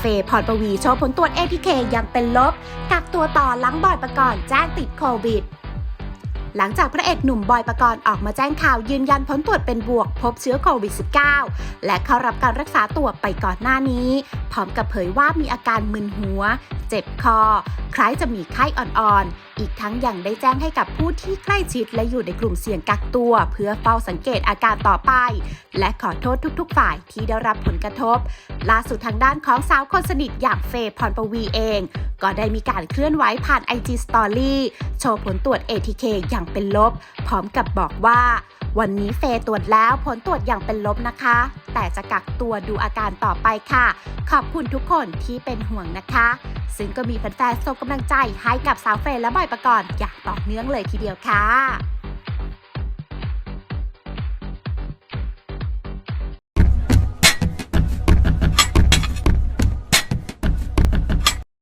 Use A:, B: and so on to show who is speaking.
A: เฟย์พรปวีโชว์ผลตรวจ ATK ยังเป็นลบ กักตัวต่อหลังบอยประกรณ์แจ้งติดโควิด หลังจากพระเอกหนุ่มบอยประกรณ์ออกมาแจ้งข่าวยืนยันผลตรวจเป็นบวกพบเชื้อโควิด -19 และเข้ารับการรักษาตัวไปก่อนหน้านี้ พร้อมกับเผยว่ามีอาการมึนหัว เจ็บคอ คล้ายจะมีไข้อ่อนๆ อีกทั้งยังได้แจ้งให้กับผู้ที่ใกล้ชิดและอยู่ในกลุ่มเสี่ยงกักตัว เพื่อเฝ้าสังเกตอาการต่อไป และขอโทษทุกๆ ฝ่ายที่ได้รับผลกระทบ ล่าสุดทางด้านของสาวคนสนิทอย่างเฟย์พรปวีเอง ก็ได้มีการเคลื่อนไหวผ่าน IG Story โชว์ผลตรวจ ATK อย่างเป็นลบ พร้อมกับบอกว่า วันนี้เฟย์ตรวจแล้วผลตรวจอย่างเป็นลบนะคะแต่จะกักตัวดูอาการต่อไปค่ะ ขอบคุณทุกคนที่เป็นห่วงนะคะ ซึ่งก็มีแฟนๆส่งกำลังใจให้กับสาวเฟรและบอยประกรณ์อย่างต่อเนื่องเลยทีเดียวค่ะ